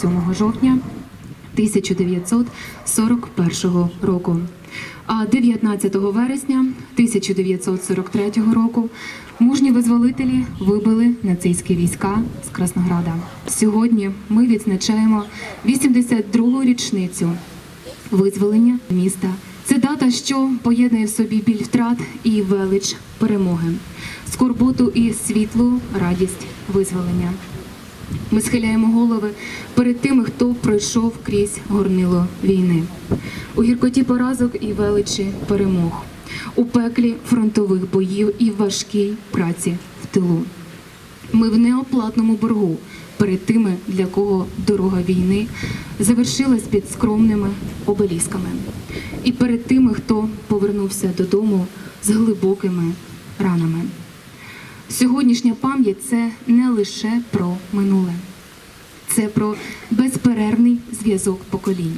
7 жовтня 1941 року. А 19 вересня 1943 року мужні визволителі вибили нацистські війська з Краснограда. Сьогодні ми відзначаємо 82-гу річницю визволення міста. Це дата, що поєднує в собі біль втрат і велич перемоги, скорботу і світлу радість визволення. Ми схиляємо голови перед тими, хто пройшов крізь горнило війни, у гіркоті поразок і величі перемог, у пеклі фронтових боїв і важкій праці в тилу. Ми в неоплатному боргу перед тими, для кого дорога війни завершилась під скромними обелісками, і перед тими, хто повернувся додому з глибокими ранами. Сьогоднішня пам'ять це не лише про минуле, це про безперервний зв'язок поколінь.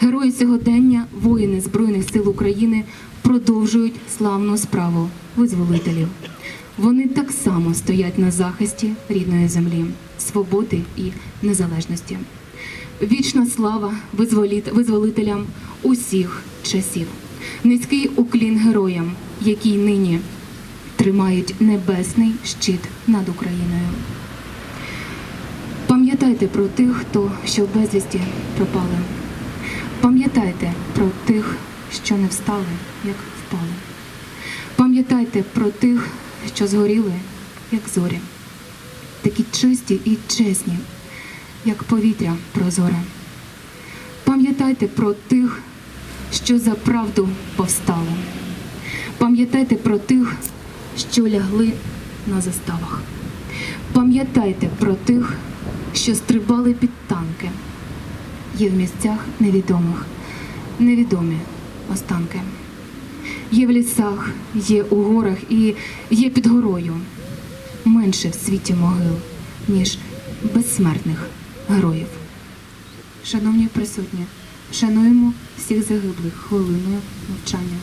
Герої сьогодення, воїни Збройних сил України продовжують славну справу визволителів. Вони так само стоять на захисті рідної землі, свободи і незалежності. Вічна слава визволителям усіх часів. Низький уклін героям, які нині тримають небесний щит над Україною. Пам'ятайте про тих, хто що безвісті пропали. Пам'ятайте про тих, що не встали, як впали. Пам'ятайте про тих, що згоріли, як зорі, такі чисті і чесні, як повітря прозоре. Пам'ятайте про тих, що за правду повстали. Пам'ятайте про тих, що лягли на заставах. Пам'ятайте про тих, що стрибали під танки. Є в місцях невідомих, невідомі останки. Є в лісах, є у горах і є під горою. Менше в світі могил, ніж безсмертних героїв. Шановні присутні, шануємо всіх загиблих хвилиною мовчання.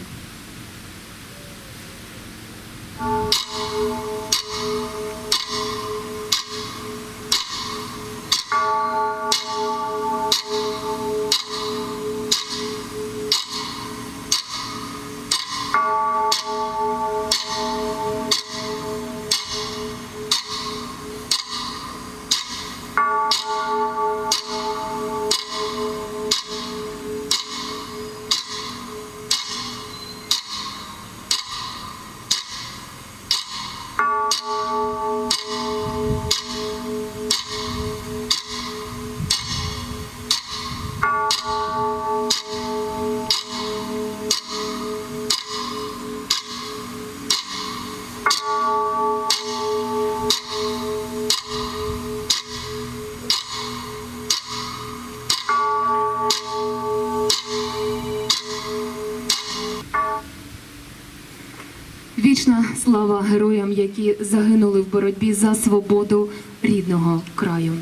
Слава героям, які загинули в боротьбі за свободу рідного краю.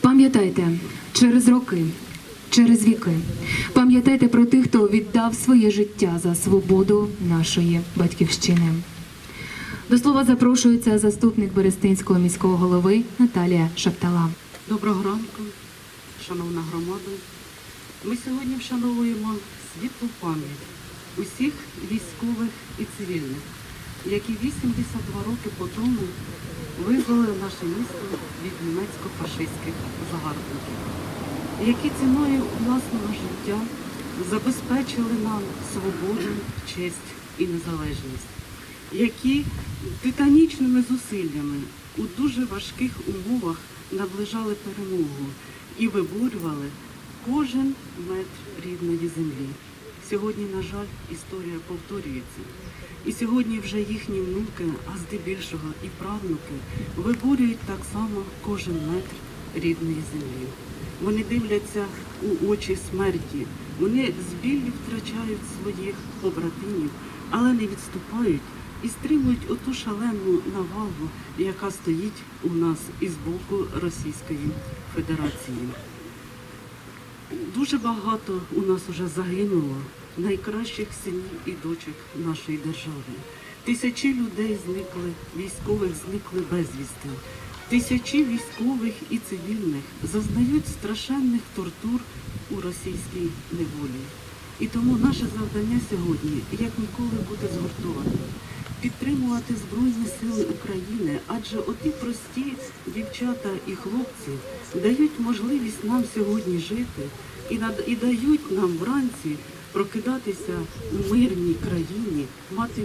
Пам'ятайте, через роки, через віки, пам'ятайте про тих, хто віддав своє життя за свободу нашої батьківщини. До слова запрошується заступник Берестинського міського голови Наталія Шаптала. Доброго ранку, шановна громада. Ми сьогодні вшановуємо світлу пам'ять усіх військових і цивільних, які 82 роки по тому визволили наше місто від німецько-фашистських загарбників, які ціною власного життя забезпечили нам свободу, честь і незалежність, які титанічними зусиллями у дуже важких умовах наближали перемогу і виборювали кожен метр рідної землі. Сьогодні, на жаль, історія повторюється. І сьогодні вже їхні внуки, а здебільшого і правнуки, виборюють так само кожен метр рідної землі. Вони дивляться у очі смерті, вони з біллю втрачають своїх побратимів, але не відступають і стримують оту шалену навалу, яка стоїть у нас із боку Російської Федерації. Дуже багато у нас вже загинуло найкращих синів і дочок нашої держави. Тисячі людей зникли, військових зникли безвісти. Тисячі військових і цивільних зазнають страшенних тортур у російській неволі. І тому наше завдання сьогодні, як ніколи, бути згуртованим, підтримувати Збройні Сили України, адже оті прості дівчата і хлопці дають можливість нам сьогодні жити і, над- і дають нам вранці прокидатися у мирній країні, мати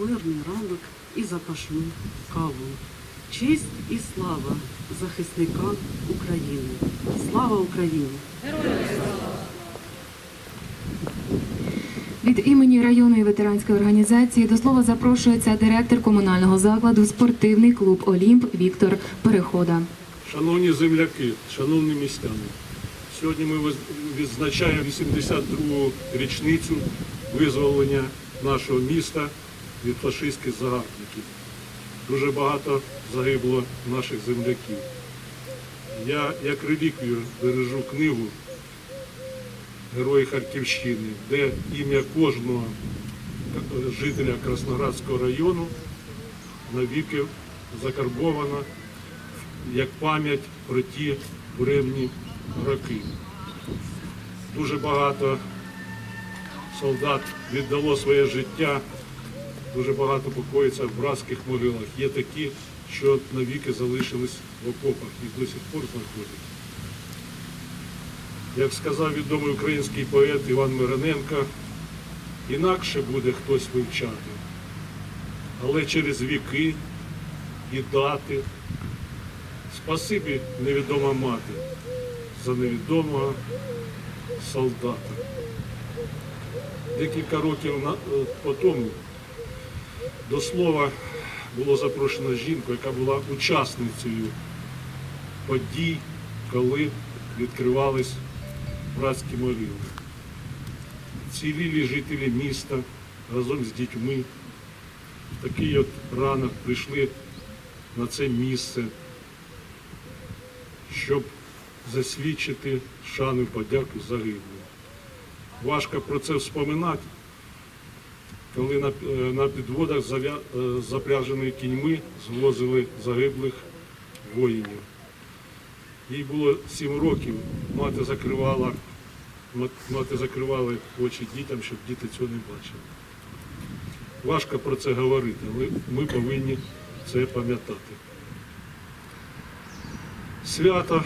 мирний ранок і запашну каву. Честь і слава захисникам України. Слава Україні! Від імені районної ветеранської організації до слова запрошується директор комунального закладу спортивний клуб Олімп Віктор Перехода. Шановні земляки, шановні містяни, сьогодні ми відзначаємо 82-ту річницю визволення нашого міста від фашистських загарбників. Дуже багато загибло наших земляків. Я як реліквію бережу книгу Герої Харківщини, де ім'я кожного жителя Красноградського району навіки закарбовано як пам'ять про ті буремні роки. Дуже багато солдат віддало своє життя, дуже багато покоїться в братських могилах. Є такі, що навіки залишились в окопах і до сих пор знаходяться. Як сказав відомий український поет Іван Мироненко, інакше буде хтось вивчати, але через віки і дати Спасибі невідома мати за невідомого солдата. Декілька років е, по тому до слова було запрошено жінку, яка була учасницею подій, коли відкривались братські могили. Цілілі жителі міста разом з дітьми в такий от ранок прийшли на це місце щоб засвідчити шану і подяку загиблим. Важко про це вспоминати, коли на, е, підводах е, запряжені кіньми звозили загиблих воїнів. Їй було сім років, мати закривала, мати закривала очі дітям, щоб діти цього не бачили. Важко про це говорити, але ми повинні це пам'ятати. Свято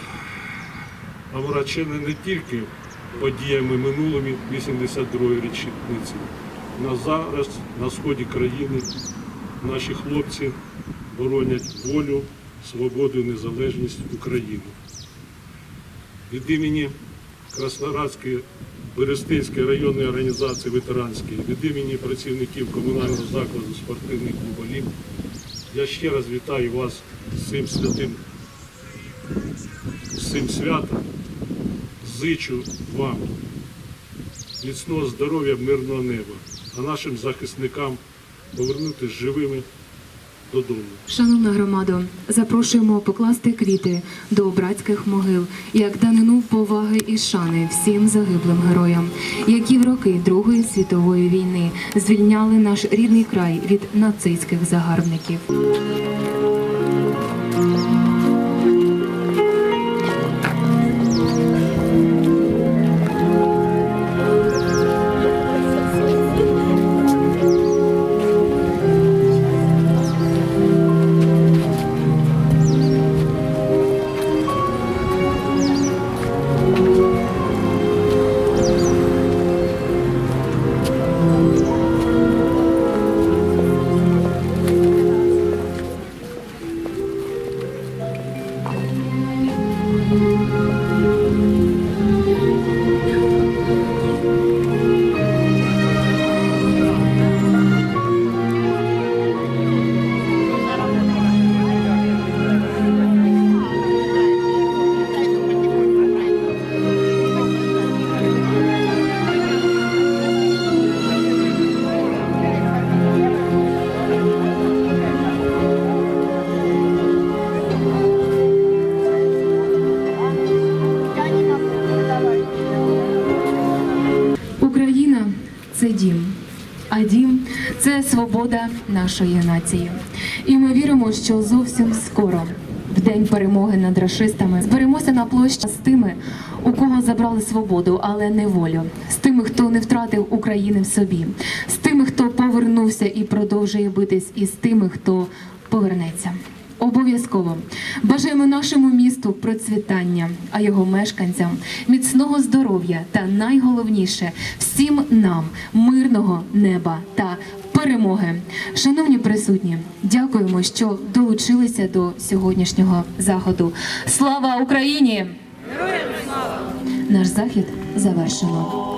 омрачене не тільки подіями минулими 82-ї річниці. На зараз на сході країни наші хлопці боронять волю, свободу і незалежність України. Від імені Красноградської Берестинської районної організації ветеранської, від імені працівників комунального закладу спортивний клуб я ще раз вітаю вас з цим святим з цим святом. Зичу вам міцного здоров'я, мирного неба, а нашим захисникам повернутися живими додому. Шановна громадо, запрошуємо покласти квіти до братських могил як данину поваги і шани всім загиблим героям, які в роки Другої світової війни звільняли наш рідний край від нацистських загарбників. Свобода нашої нації. І ми віримо, що зовсім скоро, в день перемоги над рашистами. Зберемося на площі з тими, у кого забрали свободу, але не волю, з тими, хто не втратив України в собі, з тими, хто повернувся і продовжує битись, і з тими, хто повернеться. Обов'язково бажаємо нашому місту процвітання, а його мешканцям міцного здоров'я та найголовніше всім нам мирного неба та перемоги. Шановні присутні, дякуємо, що долучилися до сьогоднішнього заходу. Слава Україні! Наш захід завершено.